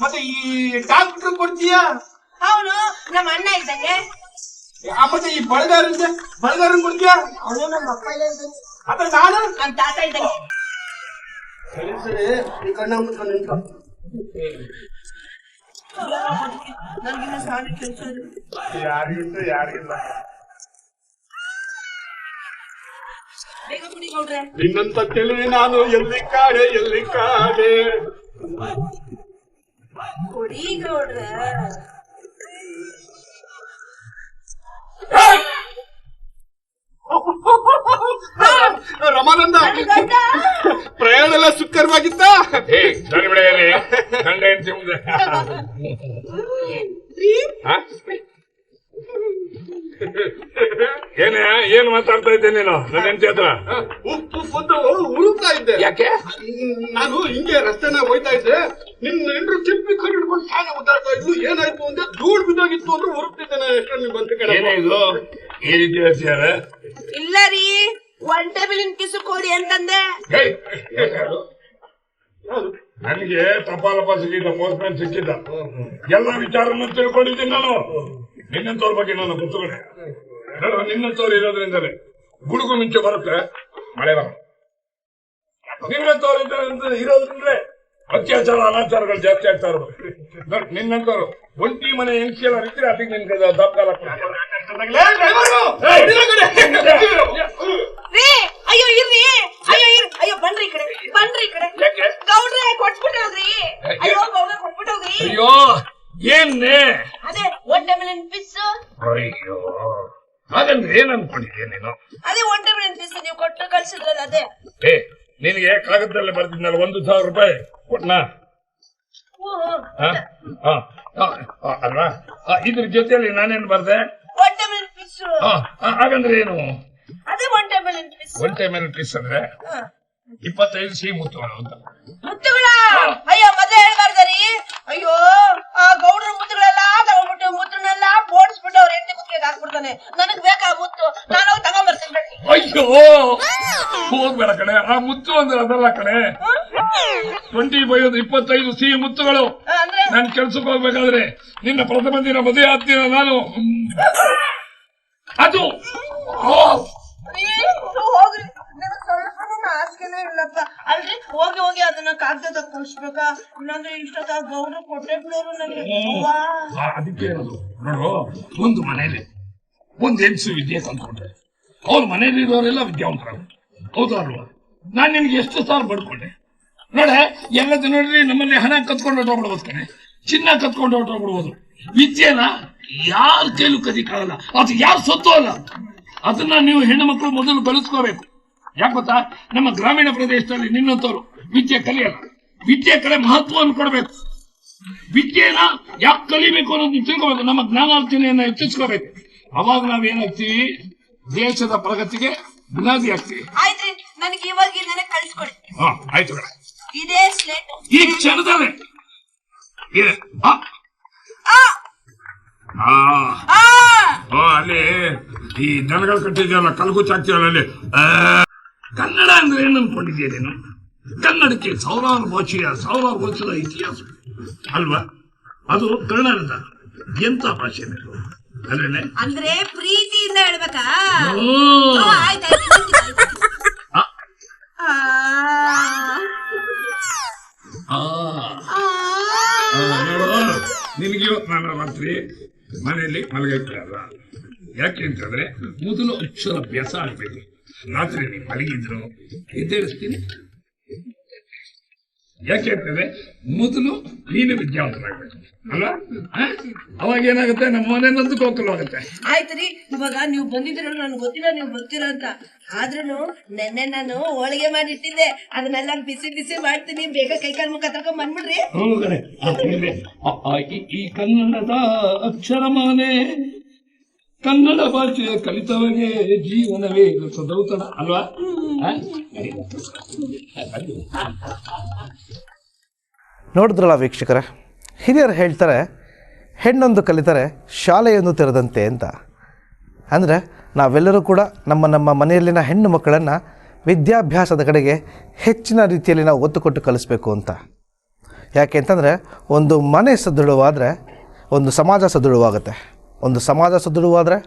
ಮತ್ತೆ ಈ ಡಾಕ್ಟರ್ ಕೊಡ್ತೀಯಾ? ಅವನು ನಮ್ಮ ಅಣ್ಣ ಇದ್ದಂಗೆ. ಆ, ಮತ್ತೆ ಈ ಬಳಗಾರನ್ ಬಳಗಾರನ್ ಕೊಡ್ತೀಯಾ? ಅವನು ನಮ್ಮ ಅಪ್ಪ ಇಲ್ಲ ಇದ್ದಂಗೆ. ನಾನು? ನನ್ ತಾತ ಇದ್ದಂಗೆ. ಸರಿ ಸರಿ. ಈ ಕಣ್ಣ ಮುಚ್ಕೊಂಡು ನಿಂತ್ಕೊ. ನನ್ಗಿನ್ನ ಸಾಲಿ ಕೆಲ್ಸ ಇದೆ. ಯಾರಿಗಿಂತ ಯಾರಿಗಿಲ್ಲ ಬೇಗ ಕುಡಿ ಗೌಡ್ರೆ ನಿನ್ನಂತ ತಿಳಿ ನಾನು ಎಲ್ಲಿ ಕಾಡೆ ಎಲ್ಲಿ ಕಾಡೆ ಕುಡಿ ಗೌಡ್ರೆ ರಮಾನಂದ. ಪ್ರಯಾಣ ಎಲ್ಲ ಸುಖಕರವಾಗಿತ್ತ? ಏ ಸರಿ ಬಿಡ ಗಂಡ ಹೆಂಡ್ತಿ ಮುಂದೆ. ಹ? ಏನೇ ಏನ್ ಮಾತಾಡ್ತಾ ಇದ್ದೆ ನೀನು? ನನ್ನ ಹೆಂಡತಿ ಹತ್ರ? ಉಪ್ಪು ಫುದ್ದು ಉರುಗ್ತಾ ಇದ್ದೆ. ಯಾಕೆ? ನಾನು ಹಿಂಗೆ ರಸ್ತೆನ ಹೋಯ್ತಾ ಇದ್ದೆ. ನಿನ್ನ ಹೆಂಡ್ರು ಚಿಪ್ಪಿ ಕರಿ ಹಿಡ್ಕೊಂಡು ಸಾನೆ ಉದ್ದಾಡ್ತಾ ಇದ್ಲು. ಏನಾಯ್ತು ಅಂದ್ರೆ ಧೂಳ್ ಬಿದ್ದೋಗಿತ್ತು ಅಂದ್ರೆ ಉರುಗ್ತಿದ್ದೆ ನಾನು ಎಷ್ಟೊಂದು ಬಂದ ಕಡೆ ಈ ರೀತಿ ಹೇಳ್ತೀಯಾರ ಇಲ್ಲ ರೀ ಒನ್ ಟೇಬಲ್ ಕಿಸು ಕೊಡಿ ಅಂತಂದೆ? ನನಗೆ ಟಪಾಲಪ್ಪ ಸಿಕ್ಕಿದ್ದ ಪೋಸ್ಟ್ಮ್ಯಾನ್ ಸಿಕ್ಕಿದ್ದ. ಎಲ್ಲ ವಿಚಾರವನ್ನು ತಿಳ್ಕೊಂಡಿದ್ದೀನಿ ನಾನು. ನಿನ್ನಂತವ್ರ ಬಗ್ಗೆ ನಾನು ನಿನ್ನ ನಿನ್ನಂತವ್ರು ಇರೋದ್ರಿಂದಲೇ. ಗುಡುಗು ಮಿಂಚು ಬರುತ್ತೆ. ಮಳೆ ಬರ ನಿನ್ನಂತವ್ರು ಅಂತ ಇರೋದ್ರಿಂದಲೇ. ಅತ್ಯಾಚಾರ ಅನಾಚಾರಗಳು ಜಾಸ್ತಿ ಆಗ್ತಾ ಇರೋದು. ನೋಡ್, ನಿನ್ನಂತವ್ರು ಒಂಟಿ ಮನೆ ಹೆಂಗ್ಸಿಯಲ್ಲ ಇದ್ರೆ ಅದಕ್ಕೆ ನಿನ್ ಕೈ ದಪ್ಕಾಲ ರೀ ಅಯ್ಯೋ ಇರ್ರಿ. ಅಯ್ಯೋ ಇರ್ ಅಯ್ಯೋ ಬನ್ರಿ ಈ ಕಡೆ. ಬನ್ರಿ ಈ ಕಡೆ? ಗೌಡ್ರೆ ಕೊಟ್ಬಿಟ್ಟು ಹೋಗ್ರಿ. ಅಯ್ಯೋ ಗೌಡ್ರೆ ಕೊಟ್ಬಿಟ್ಟು ಹೋಗ್ರಿ. ಅಯ್ಯೋ ಏನ್ನೇ? ಅದೇ ಒನ್ ಟೇಬಲ್ ಪಿಸ್ ಅಯ್ಯೋ ಏನ್ ಅನ್ಕೊಂಡಿದ್ಯಾ ನೀನು? ಅದೇ ಒಂಟೆ ಮೀನ್ ಪೀಸ್ ನೀವು ಕೊಟ್ಟು ಕಳ್ಸಿದ್ರಲ್ಲ ಅದೇ. ಏ ನಿನಗೆ ಕಾಗದದಲ್ಲಿ ಬರ್ತಿದ್ನಲ್ಲ ಒಂದು ಸಾವಿರ ರೂಪಾಯಿ ಕೊಟ್ನಾ? ಅಲ್ವಾ? ಇದ್ರ ಜೊತೆಯಲ್ಲಿ ನಾನೇನು ಬರ್ದೆ? ಹಾಗಂದ್ರೆ ಏನು? ಒನ್ ಟೈಮ್ ಪೀಸ್ ಅಂದ್ರೆ? ಇಪ್ಪತ್ತೈದು ಸಿಹಿ ಮುತ್ತುಗಳು ಅಂತ. ಮುತ್ತುಗಳ? ಅಯ್ಯೋ ಮತ್ತೆ ಹೇಳ್ಬಾರ್ದರಿ? ಅಯ್ಯೋ ಆ ಗೌಡ್ರ ಮುತ್ತುಗಳೆಲ್ಲ ತಗೊಂಡ್ಬಿಟ್ಟು ಮುತ್ತುನೆಲ್ಲ ಬೋಡಿಸ್ಬಿಟ್ಟು ಅವ್ರ ಹೆಂಡತಿ ಮುತ್ತಿಗೆ ಹಾಕ್ಬಿಡ್ತಾನೆ. ನನಗ್ ಬೇಕಾ ಮುತ್ತು? ನಾನು ಹೋಗಿ ತಗೊಂಡ್ಬರ್ತೇನೆ ಅಯ್ಯೋ ಹೋಗ್ಬೇಡ ಕಣೆ. ಆ ಮುತ್ತು ಅಂದ್ರೆ ಅದಲ್ಲ ಕಣೆ. ಟ್ವೆಂಟಿ ಫೈವ್ ಇಪ್ಪತ್ತೈದು ಸಿಹಿ ಮುತ್ತುಗಳು. ಅಂದ್ರೆ? ನಾನು ಕೆಲ್ಸಕ್ಕೆ ಹೋಗ್ಬೇಕಾದ್ರೆ ನಿನ್ನ ಪ್ರಥಮ ದಿನ ಮದುವೆ ಆಗ್ತೀನ ನಾನು ಅದು. ಹೋಗ್ರಿ. ಸ್ವಲ್ಪನೂ ಇಲ್ಲಪ್ಪ. ಅಲ್ರಿ? ಹೋಗಿ ಹೋಗಿ ಅದನ್ನ ಕಾಗ್ದದ ಕಳ್ಸ್ಬೇಕಾ ಇಲ್ಲಾಂದ್ರೆ ಇಷ್ಟೊತ್ತ ಗೌರು ಕೊಟ್ಟೆ ಬಿಡೋರು ನನಗೆ ಅದಕ್ಕೆ ನೋಡು ಒಂದು ಮನೇಲಿ ಒಂದು ಹೆಂಗಸು ವಿದ್ಯೆ ತಂದ್ಕೊಂಡ್ರೆ ಅವ್ರ ಮನೇಲಿ ಇರೋರೆಲ್ಲ ವಿದ್ಯಾವಂತರಾಗ್ತಾರೆ ಹೌದಾರ್ ನಾನ್ ನಾನು ನಿನಗೆ ಎಷ್ಟು ಸಾರ್ ಬಡ್ಕೊಂಡೆ? ನೋಡ ಎಲ್ಲದ ನೋಡ್ರಿ ನಮ್ಮಲ್ಲಿ ಹಣ ಕತ್ಕೊಂಡು ಹೊಟ್ಟೋಗ್ಬಿಡ್ಬೋದು ಕಣೆ. ಚಿನ್ನ ಕತ್ಕೊಂಡು ಹೊಟ್ಟೋಗ್ಬಿಡ್ಬೋದು ವಿದ್ಯೆನ ಯಾರ ಕೈಲೂ ಕದಿಕಾಗಲ್ಲ. ಅದು ಯಾರು ಸತ್ತು ಅಲ್ಲ. ಅದನ್ನ ನೀವು ಹೆಣ್ಣು ಮಕ್ಕಳು ಮೊದಲು ಬೆಳೆಸ್ಕೋಬೇಕು. ಯಾಕೆ ಗೊತ್ತಾ? ನಮ್ಮ ಗ್ರಾಮೀಣ ಪ್ರದೇಶದಲ್ಲಿ ನಿನ್ನಂತವ್ರು ವಿದ್ಯೆ ಕಲಿಯಲ್ಲ. ವಿದ್ಯೆ ಕಡೆ ಮಹತ್ವವನ್ನು ಕೊಡಬೇಕು. ವಿದ್ಯೆನ ಯಾಕೆ ಕಲಿಬೇಕು ಅನ್ನೋದನ್ನ ತಿಳ್ಕೋಬೇಕು. ನಮ್ಮ ಜ್ಞಾನಾರ್ಜನೆಯನ್ನ ಹೆಚ್ಚಿಸ್ಕೋಬೇಕು. ಅವಾಗ ನಾವೇನಾಗ್ತೀವಿ ದೇಶದ ಪ್ರಗತಿಗೆ ಬುನಾದಿ ಆಗ್ತೀವಿ. ಆಯ್ತ್ರಿ ನನಗೆ ಇವಾಗಿಂದನೇ ಕಳಿಸ್ಕೊಡಿ. ಹಾ ಆಯ್ತು ಇದೇ ಸ್ಲೇಟ್. ಈ ಕ್ಷಣದಲ್ಲೇ. ಇದೆ. ಅಲ್ಲಿ ಈ ದನಗಳು ಕಟ್ಟಿದ್ಯಲ್ಲ ಕಲ್ಗುಚ್ಚ ಹಾಕ್ತೀವಲ್ಲ ಅಲ್ಲಿ. ಆ. ಕನ್ನಡ ಅಂದ್ರೆ ಏನು ಅನ್ಕೊಂಡಿದ್ಯಾ ನೀನು ಕನ್ನಡಕ್ಕೆ ಸಾವಿರಾರು ಭಾಷೆಯ ಸಾವಿರಾರು ವರ್ಷದ ಇತಿಹಾಸ ಅಲ್ವಾ ಅದು ಕನ್ನಡದ ಎಂತ ಭಾಷೆ ಅಂದ್ರೆ ಪ್ರೀತಿಯಿಂದ ಹೇಳ್ಬೇಕಾ ಓ. ಓ, ಆಯ್ತಾಯ್ತು ಹೇಳ್ತೀನಿ, ಆಯ್ತು. ಆ. ಆ. ಆ. ಆ. ಆ, ನಿನಗೆ ಇವತ್ತು ನಾನು ರಾತ್ರಿ ಮನೆಯಲ್ಲಿ ಮಲಗಿಲ್ಲ ಯಾಕೆ ಅಂತಂದ್ರೆ ಮೊದಲು ಅಕ್ಷರ ಅಭ್ಯಾಸ ಆಗ್ಬೇಕು ರಾತ್ರಿ ನೀವು ಮಲಗಿದ್ರು? ಎದ್ದೇಳಿಸ್ತೀನಿ ಯಾಕೆ ಅಂತಂದ್ರೆ ಮೊದಲು ನೀನು ವಿದ್ಯಾವಂತರಾಗಬೇಕು ಅಲ್ಲ? ಅವಾಗ ಏನಾಗುತ್ತೆ? ನಮ್ಮ ಮನೆ ನಂದು ಗೋಕುಲವಾಗುತ್ತೆ ಆಯ್ತ್ರಿ ಇವಾಗ ನೀವು ಬಂದಿದ್ದೀರ ನನ್ಗೆ ಗೊತ್ತಿಲ್ಲ ನೀವು ಬರ್ತೀರ ಅಂತ. ಆದ್ರೂ ನೆನ್ನೆ ನಾನು ಹೋಳಿಗೆ ಮಾಡಿಟ್ಟಿದ್ದೆ. ಅದನ್ನೆಲ್ಲ ಬಿಸಿ ಬಿಸಿ ಮಾಡ್ತೀನಿ. ಬೇಗ ಕೈಕಾಲ್ ಮುಖ ತಕೊಂಡ್ ಬಂದ್ಬಿಡ್ರಿ. ಈ- ಈ ಕನ್ನಡದ ಅಕ್ಷರಮಾಲೆ ಕನ್ನಡ ಭಾಷೆಯ ಕಲಿತವನೇ ಜೀವನವೇ ಸದೌತನ ಅಲ್ವಾ? ನೋಡಿದ್ರಲ್ಲ ವೀಕ್ಷಕರೇ, ಹಿರಿಯರು ಹೇಳ್ತಾರೆ, ಹೆಣ್ಣೊಂದು ಕಲಿತರೆ ಶಾಲೆಯೊಂದು ತೆರೆದಂತೆ ಅಂತ. ಅಂದರೆ ನಾವೆಲ್ಲರೂ ಕೂಡ ನಮ್ಮ ನಮ್ಮ ಮನೆಯಲ್ಲಿನ ಹೆಣ್ಣು ಮಕ್ಕಳನ್ನು ವಿದ್ಯಾಭ್ಯಾಸದ ಕಡೆಗೆ ಹೆಚ್ಚಿನ ರೀತಿಯಲ್ಲಿ ನಾವು ಒತ್ತು ಕೊಟ್ಟು ಕಲಿಸ್ಬೇಕು ಅಂತ. ಯಾಕೆ ಅಂತಂದರೆ, ಒಂದು ಮನೆ ಸದೃಢವಾದರೆ ಒಂದು ಸಮಾಜ ಸದೃಢವಾಗುತ್ತೆ. ಒಂದು ಸಮಾಜ ಸದೃಢವಾದರೆ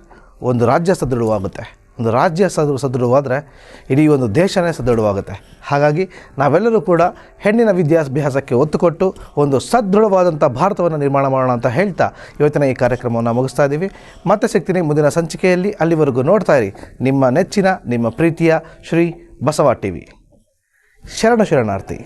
ಒಂದು ರಾಜ್ಯ ಸದೃಢವಾಗುತ್ತೆ. ಒಂದು ರಾಜ್ಯ ಸದೃ, ಸದೃಢವಾದರೆ ಇಡೀ ಒಂದು ದೇಶನೇ ಸದೃಢವಾಗುತ್ತೆ. ಹಾಗಾಗಿ ನಾವೆಲ್ಲರೂ ಕೂಡ ಹೆಣ್ಣಿನ ವಿದ್ಯಾಭ್ಯಾಸಕ್ಕೆ ಒತ್ತು ಕೊಟ್ಟು ಒಂದು ಸದೃಢವಾದಂಥ ಭಾರತವನ್ನು ನಿರ್ಮಾಣ ಮಾಡೋಣ ಅಂತ ಹೇಳ್ತಾ ಇವತ್ತಿನ ಈ ಕಾರ್ಯಕ್ರಮವನ್ನು ಮುಗಿಸ್ತಾ ಇದ್ದೀವಿ. ಮತ್ತೆ ಸಿಗ್ತೀನಿ ಮುಂದಿನ ಸಂಚಿಕೆಯಲ್ಲಿ. ಅಲ್ಲಿವರೆಗೂ ನೋಡ್ತಾ ಇರಿ ನಿಮ್ಮ ನೆಚ್ಚಿನ, ನಿಮ್ಮ ಪ್ರೀತಿಯ ಶ್ರೀ ಬಸವ ಟಿ ವಿ ಶರಣ ಶರಣಾರ್ಥಿ.